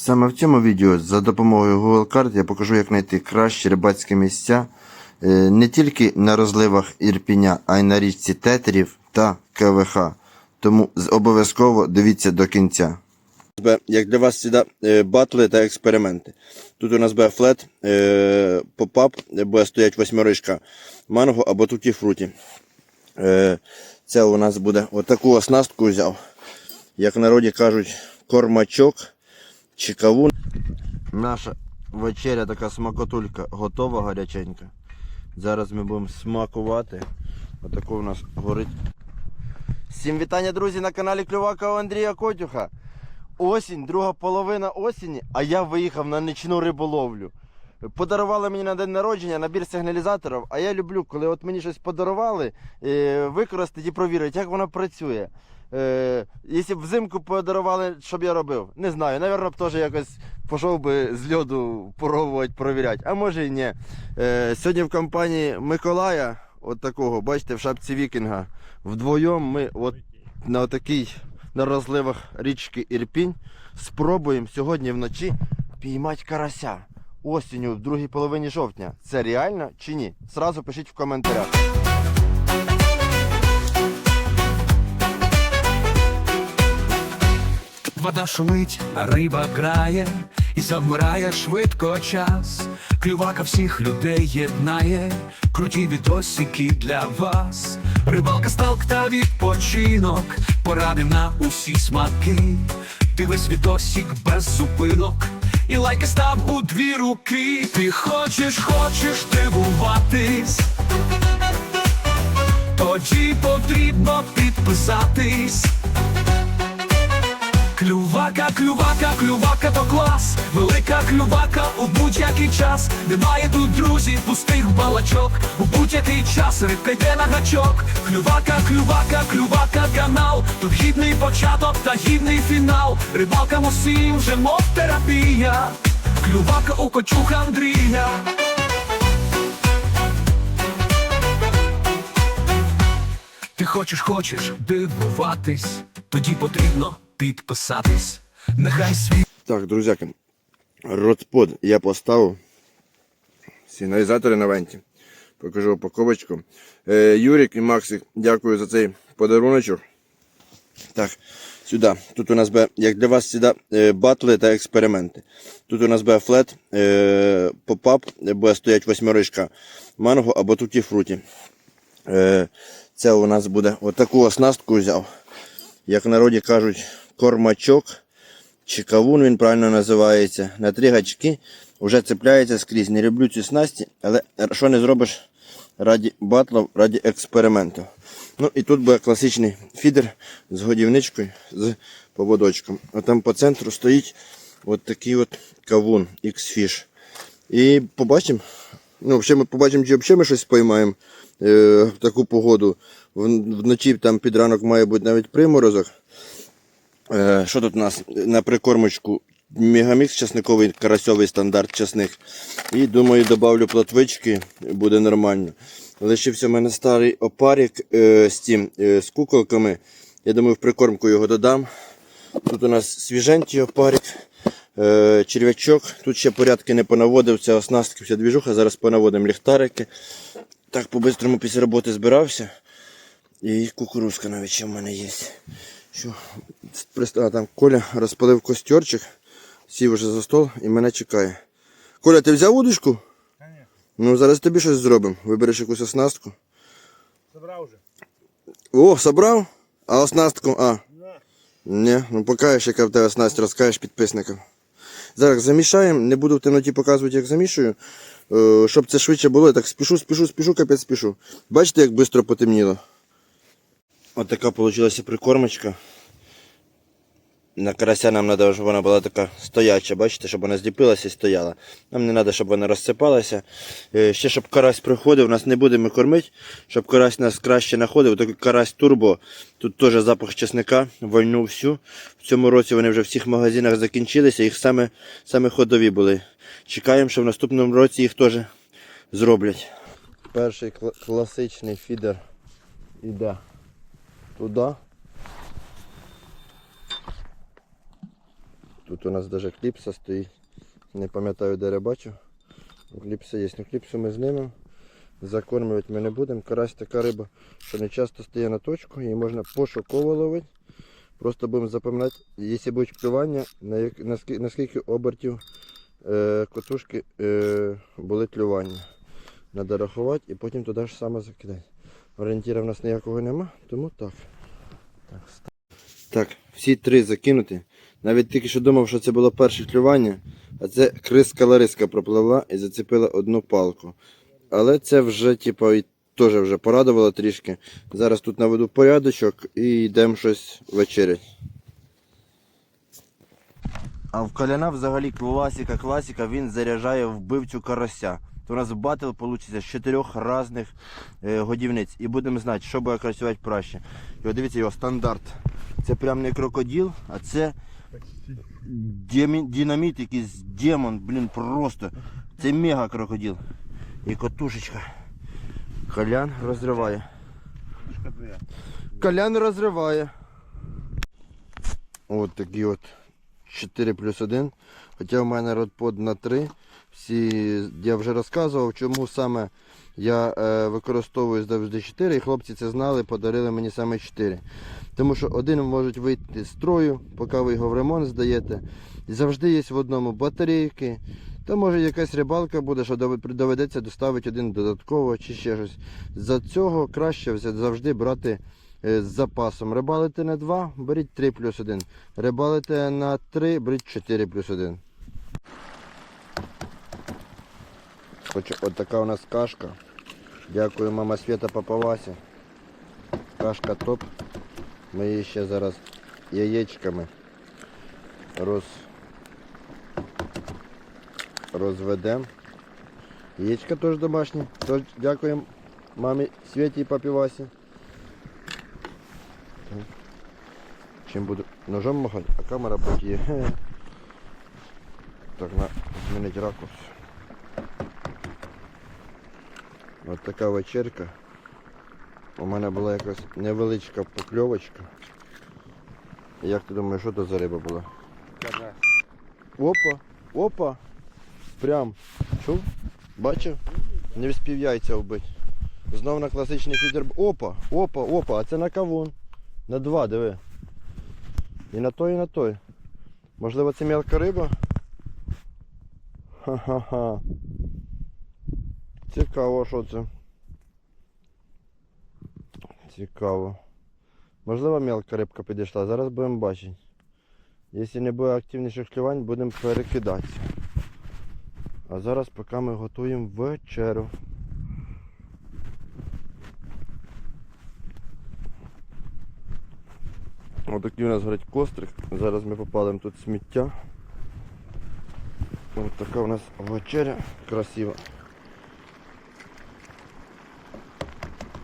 Саме в цьому відео за допомогою Google карт я покажу, як знайти кращі рибацькі місця е, не тільки на розливах Ірпіня, а й на річці Тетерів та КВХ. Тому обов'язково дивіться до кінця. Як для вас завжди батли та експерименти. Тут у нас буде флет, е, попап, де буде стоять восьмеричка манго або туті фруті. Е, Це у нас буде отаку оснастку взяв. Як в народі кажуть, кормачок чи кавун. Наша вечеря така смакотулька готова гаряченька. Зараз ми будемо смакувати. Отако у нас горить. Всім вітання, друзі, на каналі Клювака у Андрія Котюха. Осінь, друга половина осені, а я виїхав на нічну риболовлю. Подарували мені на день народження набір сигналізаторів, а я люблю, коли от мені щось подарували, е, використати і провірити, як воно працює. Е, якщо б взимку подарували, що б я робив? Не знаю. Навірно, б теж якось пішов би з льоду пробувати, провіряти. А може і ні. Е, сьогодні в компанії Миколая, от такого, бачите, в шапці Вікінга. Вдвоєм ми от на такій на розливах річки Ірпінь спробуємо сьогодні вночі піймати карася осінню в другій половині жовтня. Це реально чи ні? Сразу пишіть в коментарях. Вода шумить, а риба грає, і завмирає швидко час. Клювака всіх людей єднає, круті відосики для вас. Рибалка, сталк та відпочинок, поради на усі смаки. Дивись відосик без зупинок. І лайки став у дві руки. Ти хочеш, хочеш дивуватись. Тоді потрібно підписатись. Клювака, клювака, клювака то клас, велика клювака у будь-який час. Немає тут друзів, пустих балачок. У будь-який час рибка йде на гачок. Клювака, клювака, клювака, канал. Тут гідний початок та гідний фінал. Рибалка усім вже мов терапія. Клювака у кочуха Андрія. Ти хочеш, хочеш дивуватись, тоді потрібно підписатись. Нехай світ Так, друзяки, ротпод я поставив. Сигналізатори на венті. Покажу упаковочку. Е, Юрік і Максик, дякую за цей подаруночок. Так, сюди. Тут у нас буде, як для вас сюди, е, батли та експерименти. Тут у нас буде флет, е, попап, де буде стоять восьмеричка манго або туті фруті. Е, це у нас буде отаку оснастку взяв. Як в народі кажуть, кормачок чи кавун він правильно називається. На три гачки вже цепляється скрізь. Не люблю ці снасті, але що не зробиш раді батлів, раді експерименту. Ну і тут буде класичний фідер з годівничкою, з поводочком. А там по центру стоїть от такий от кавун X-Fish. І побачимо. Ну, взагалі ми побачимо, чи взагалі ми щось поймаємо е, в таку погоду. Вночі там під ранок має бути навіть приморозок. Е, Що тут у нас на прикормочку? Мегамікс часниковий карасьовий стандарт часник. І думаю, добавлю плотвички, буде нормально. Лишився в мене старий опарик е, з тим, е, з куколками. Я думаю, в прикормку його додам. Тут у нас свіженький опарик, е, черв'ячок. Тут ще порядки не понаводив, це оснастки, вся двіжуха. Зараз понаводимо ліхтарики. Так по-бистрому після роботи збирався. І кукурузка навіть ще в мене є. Що? А, там Коля розпалив костерчик, сів вже за стол і мене чекає. Коля, ти взяв удочку? Ну, зараз тобі щось зробимо. Вибереш якусь оснастку. Забрав вже. О, собрав? А оснастку? А. Ні, ну покажеш, яка в тебе оснастка, розкажеш підписникам. Зараз замішаємо, не буду в темноті показувати, як замішую. Е, щоб це швидше було, я так спішу, спішу, спішу, капець спішу. Бачите, як швидко потемніло? Ось така вийшла прикормочка. На карася нам треба, щоб вона була така стояча, бачите, щоб вона зліпилася і стояла. Нам не треба, щоб вона розсипалася. Е, Ще щоб карась приходив, нас не будемо кормити, щоб карась нас краще знаходив. Такий карась турбо. Тут теж запах чесника, вольну всю. В цьому році вони вже в всіх магазинах закінчилися, їх саме, саме ходові були. Чекаємо, що в наступному році їх теж зроблять. Перший кла- класичний фідер іде туди. Тут у нас навіть кліпса стоїть. Не пам'ятаю, де я бачу. Кліпса є. Ну кліпсу ми знімемо. Закормлювати ми не будемо. Карась така риба, що не часто стає на точку, її можна пошуково ловити. Просто будемо запам'ятати, якщо будуть клювання, наскільки обертів е, котушки е, були клювання. Треба рахувати і потім туди ж саме закидати. Орієнтіра в нас ніякого нема, тому так. Так, так, всі три закинуті. Навіть тільки що думав, що це було перше клювання, а це криска Лариска пропливла і зацепила одну палку. Але це вже, типу, і теж вже порадувало трішки. Зараз тут наведу порядочок і йдемо щось вечерять. А в Коляна взагалі класика, класика, він заряджає вбивцю карася. То у нас батл вийде з чотирьох різних годівниць. І будемо знати, що буде працювати краще. І от дивіться його стандарт. Це прям не крокодил, а це динаміт, якийсь демон, блін, просто. Це мега крокодил. І котушечка. Колян розриває. Колян розриває. От такі от 4 плюс 1. Хоча в мене родпод на 3. Всі, я вже розказував, чому саме я е, використовую завжди 4, і хлопці це знали, подарили мені саме 4. Тому що один може вийти з строю, поки ви його в ремонт здаєте. І завжди є в одному батарейки. Та може якась рибалка буде, що доведеться доставити один додатково чи ще щось. За цього краще завжди брати е, з запасом. Рибалите на 2, беріть 3 плюс 1. Рибалите на 3, беріть 4 плюс 1. От така у нас кашка. Дякую, мама Свята папа Вася. Кашка топ. Ми її ще зараз яєчками роз... розведемо. Яєчка теж домашні. Тож дякуємо мамі Світі і папі Васі. Чим буду ножом махати, а камера потіє. Так, на змінити ракурс. Ось така вечірка. У мене була якась невеличка покльовочка. Як ти думаєш, що це за риба була? Карась. Опа, опа. Прям. Чув? Бачив? Не вспів яйця вбити. Знов на класичний фідер. Опа, опа, опа, а це на кавун. На два, диви. І на той, і на той. Можливо, це мелка риба? Ха-ха-ха. Цікаво, що це. Цікаво. Можливо, мелка рибка підійшла. Зараз будемо бачити. Якщо не буде активніших клювань, будемо перекидатися. А зараз поки ми готуємо вечерю. Отакий у нас горить кострик. Зараз ми попалимо тут сміття. Ось така у нас вечеря красива.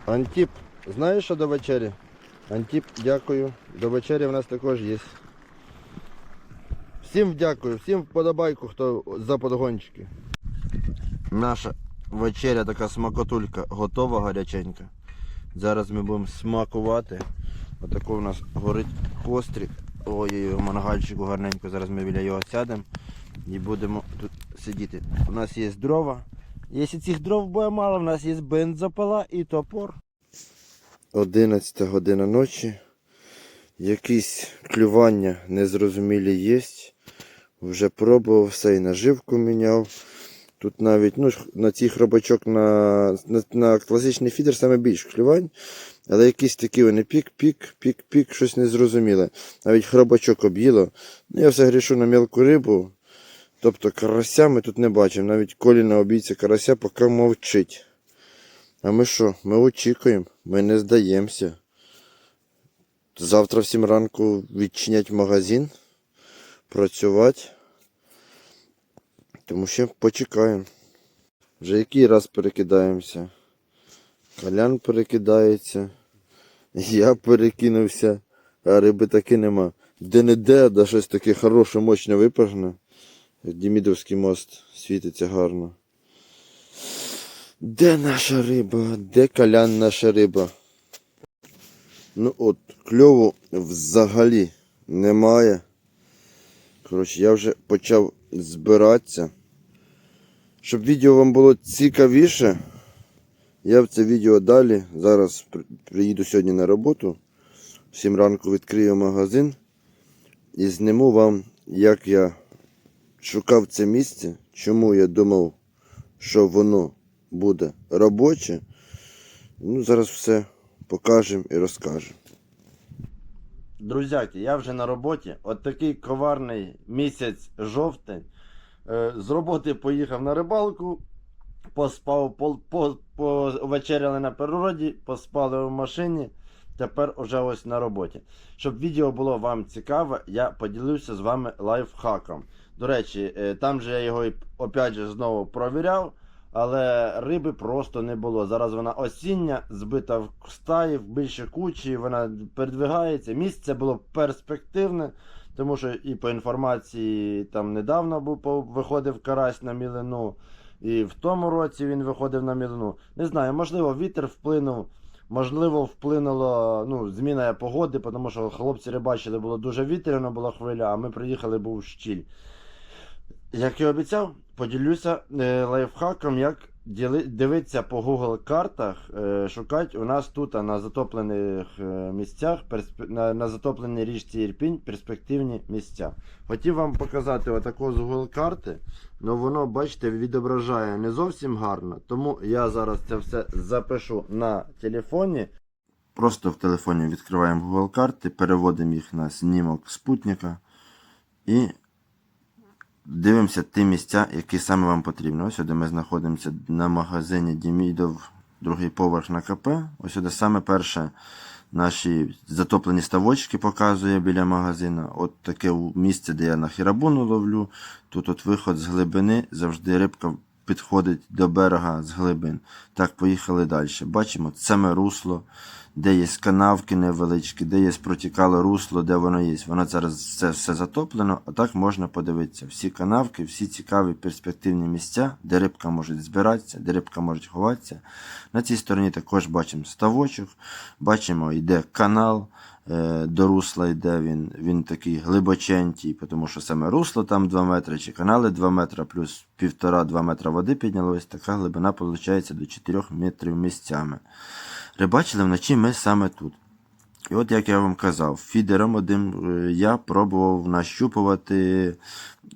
Антіп, знаєш що до вечері? Антіп, дякую. До вечері в нас також є. Всім дякую, всім вподобайку, хто за подгончики. Наша вечеря така смакотулька готова гаряченька. Зараз ми будемо смакувати. Отако у нас горить кострик. Ой-ой-ой, мангальчику гарненько. Зараз ми біля його сядемо і будемо тут сидіти. У нас є дрова. Якщо цих дров буде мало, у нас є бензопила і топор. 11 година ночі. Якісь клювання незрозумілі є. Вже пробував все і наживку міняв. Тут навіть ну, на цих робочок на, на, на класичний фідер саме більш клювань. Але якісь такі вони пік-пік, пік-пік, щось незрозуміле. Навіть хробачок об'їло. Ну, я все грішу на мілку рибу. Тобто карася ми тут не бачимо. Навіть коліна обійця карася поки мовчить. А ми що? Ми очікуємо, ми не здаємося. Завтра в 7 ранку відчинять магазин, працювати. Тому ще почекаємо. Вже який раз перекидаємося. Колян перекидається. Я перекинувся, а риби таки нема. Де-не-де, да щось таке хороше, мощне випрагне. Дімідовський мост світиться гарно. Де наша риба? Де колян наша риба? Ну от, кльову взагалі немає. Коротше, я вже почав збиратися. Щоб відео вам було цікавіше, я в це відео далі. Зараз приїду сьогодні на роботу. В 7 ранку відкрию магазин і зніму вам, як я шукав це місце, чому я думав, що воно буде робоче. Ну, зараз все покажемо і розкажемо. Друзяки, я вже на роботі. От такий коварний місяць жовтень. Е, З роботи поїхав на рибалку, поспав, по, по, повечеряли на природі, поспали в машині. Тепер уже ось на роботі. Щоб відео було вам цікаве, я поділився з вами лайфхаком. До речі, е, там же я його опять же знову провіряв, але риби просто не було. Зараз вона осіння, збита в стаї, в більше кучі, вона передвигається. Місце було перспективне, тому що і по інформації там недавно був виходив карась на мілину, і в тому році він виходив на мілину. Не знаю, можливо, вітер вплинув. Можливо, вплинула ну, зміна погоди, тому що хлопці рибачили, було дуже вітряно, була хвиля, а ми приїхали, був щіль. Як і обіцяв, поділюся е, лайфхаком, як дивитися по Google картах, е, шукати у нас тут на затоплених е, місцях, на, затопленій річці Ірпінь перспективні місця. Хотів вам показати отаку з Google карти, але воно, бачите, відображає не зовсім гарно. Тому я зараз це все запишу на телефоні. Просто в телефоні відкриваємо Google карти, переводимо їх на знімок спутника і дивимося ті місця, які саме вам потрібні. Ось сюди ми знаходимося на магазині Дімідов, другий поверх на КП. Ось сюди саме перше наші затоплені ставочки показує біля магазина. От таке місце, де я на хірабуну ловлю. Тут от виход з глибини, завжди рибка підходить до берега з глибин. Так, поїхали далі. Бачимо саме русло, де є канавки невеличкі, де є протікало русло, де воно є. Воно зараз це все затоплено, а так можна подивитися. Всі канавки, всі цікаві перспективні місця, де рибка може збиратися, де рибка може ховатися. На цій стороні також бачимо ставочок, бачимо, йде канал. е, До русла йде він, він такий глибоченький, тому що саме русло там 2 метри, чи канали 2 метри, плюс 1,5-2 метра води піднялось, така глибина виходить до 4 метрів місцями. Рибачили вночі ми саме тут. І от як я вам казав, фідером одним е, я пробував нащупувати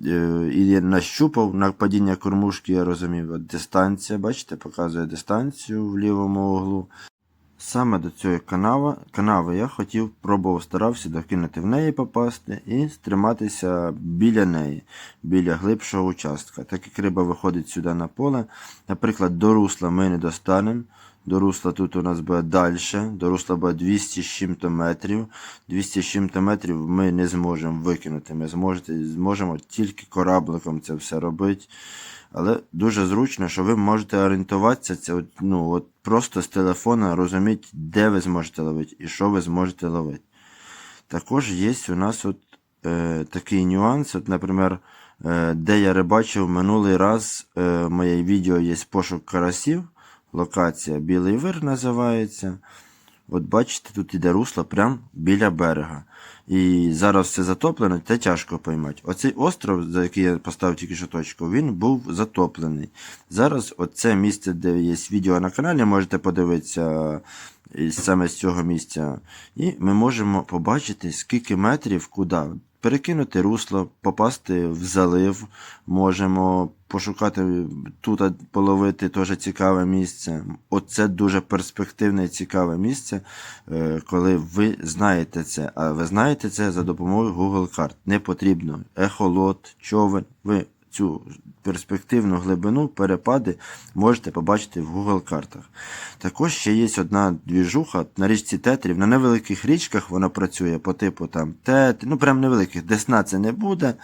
е, і нащупав на падіння кормушки, я розумів, дистанція, бачите, показує дистанцію в лівому углу. Саме до цієї канави, канави я хотів, пробував, старався докинути в неї попасти і стриматися біля неї, біля глибшого участка. Так як риба виходить сюди на поле, наприклад, до русла ми не достанемо. До русла тут у нас буде далі, до русла буде 200 з чим-то метрів. 200 з чим-то метрів ми не зможемо викинути. Ми зможете, зможемо тільки корабликом це все робити. Але дуже зручно, що ви можете орієнтуватися це, ну, от просто з телефона розуміти, де ви зможете ловити і що ви зможете ловити. Також є у нас от, е, такий нюанс, от, наприклад, е, де я рибачив минулий раз, е, моє відео є пошук карасів, локація Білий Вир називається. От бачите, тут іде русло прямо біля берега. І зараз все затоплено, це тяжко поймати. Оцей остров, за який я поставив тільки що точку, він був затоплений. Зараз оце місце, де є відео на каналі, можете подивитися саме з цього місця. І ми можемо побачити, скільки метрів куди. Перекинути русло, попасти в залив, можемо пошукати тут, половити теж цікаве місце. Оце дуже перспективне і цікаве місце, е, коли ви знаєте це. А ви знаєте це за допомогою Google карт. Не потрібно ехолот, човен. Ви цю перспективну глибину, перепади можете побачити в Google картах. Також ще є одна двіжуха на річці Тетрів. На невеликих річках вона працює по типу там Тет, ну прям невеликих, Десна це не буде.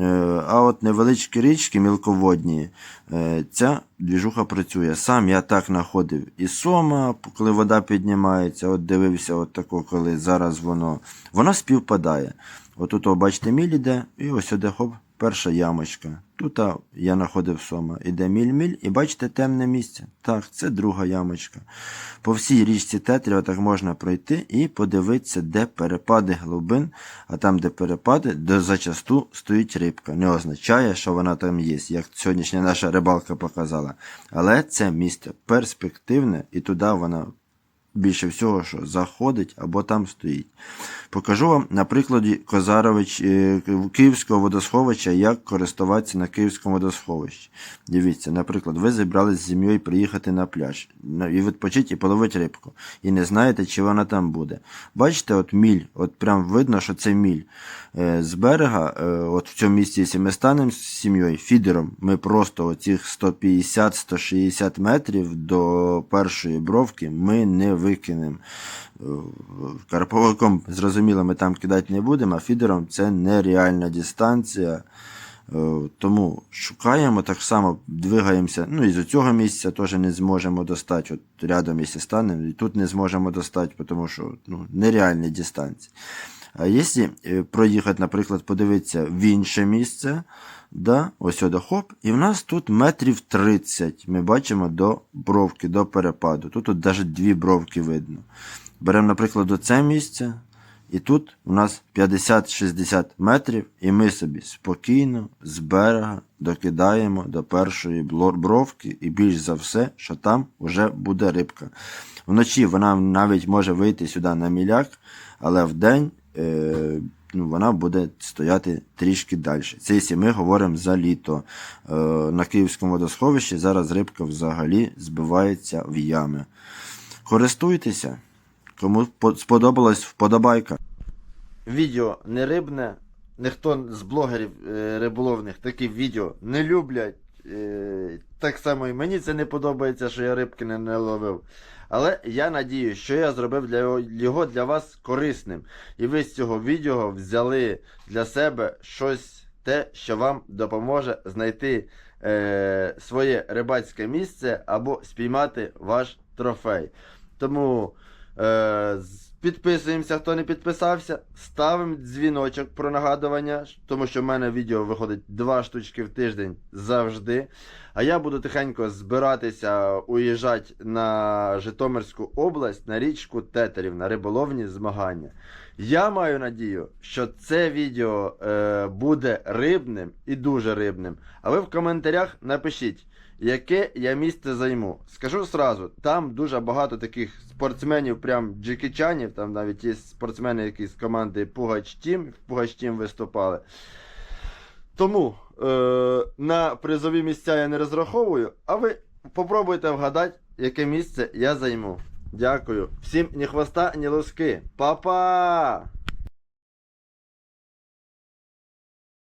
Е, А от невеличкі річки мілководні, е, ця двіжуха працює. Сам я так знаходив і Сома, коли вода піднімається, от дивився, от тако, коли зараз воно воно співпадає. Отут, бачите, міль іде, і ось сюди хоп, перша ямочка. Тут я знаходив сома. Іде міль-міль, і бачите темне місце. Так, це друга ямочка. По всій річці Тетріва так можна пройти і подивитися, де перепади глибин, а там, де перепади, де зачасту стоїть рибка. Не означає, що вона там є, як сьогоднішня наша рибалка показала. Але це місце перспективне, і туди вона більше всього, що заходить або там стоїть. Покажу вам на прикладі Козарович е, Київського водосховища, як користуватися на Київському водосховищі. Дивіться, наприклад, ви зібрались з сім'єю приїхати на пляж і відпочити і половити рибку. І не знаєте, чи вона там буде. Бачите, от міль, от прям видно, що це міль. Е, З берега, е, от в цьому місці, ми станемо з сім'єю фідером, ми просто оцих 150-160 метрів до першої бровки ми не викинемо. Карповиком, зрозуміло, ми там кидати не будемо, а фідером це нереальна дистанція. Е, Тому шукаємо так само, двигаємося. Ну і з цього місця теж не зможемо достати. От рядом, якщо станемо, і тут не зможемо достати, тому що ну, нереальні дистанції. А якщо е, проїхати, наприклад, подивитися в інше місце, да, ось сюди хоп, і в нас тут метрів 30 ми бачимо до бровки, до перепаду. Тут от навіть дві бровки видно. Беремо, наприклад, це місце, і тут у нас 50-60 метрів, і ми собі спокійно з берега докидаємо до першої бровки, і більш за все, що там вже буде рибка. Вночі вона навіть може вийти сюди на міляк, але вдень ну, вона буде стояти трішки далі. Це якщо ми говоримо за літо. Е, на Київському водосховищі зараз рибка взагалі збивається в ями. Користуйтеся. Кому сподобалась вподобайка. Відео не рибне. Ніхто з блогерів е, риболовних такі відео не люблять. Е, так само і мені це не подобається, що я рибки не, не ловив. Але я надію, що я зробив для його, для вас корисним. І ви з цього відео взяли для себе щось те, що вам допоможе знайти е, своє рибацьке місце або спіймати ваш трофей. Тому е, підписуємося, хто не підписався, ставимо дзвіночок про нагадування, тому що в мене відео виходить два штучки в тиждень завжди. А я буду тихенько збиратися уїжджати на Житомирську область на річку Тетерів на риболовні змагання. Я маю надію, що це відео е, буде рибним і дуже рибним. А ви в коментарях напишіть, яке я місце займу. Скажу сразу, там дуже багато таких спортсменів, прям джекічанів, там навіть є спортсмени, які з команди Пугач Тім, в Пугач Тім виступали. Тому е, на призові місця я не розраховую, а ви попробуйте вгадати, яке місце я займу. Дякую. Всім ні хвоста, ні луски. Па-па!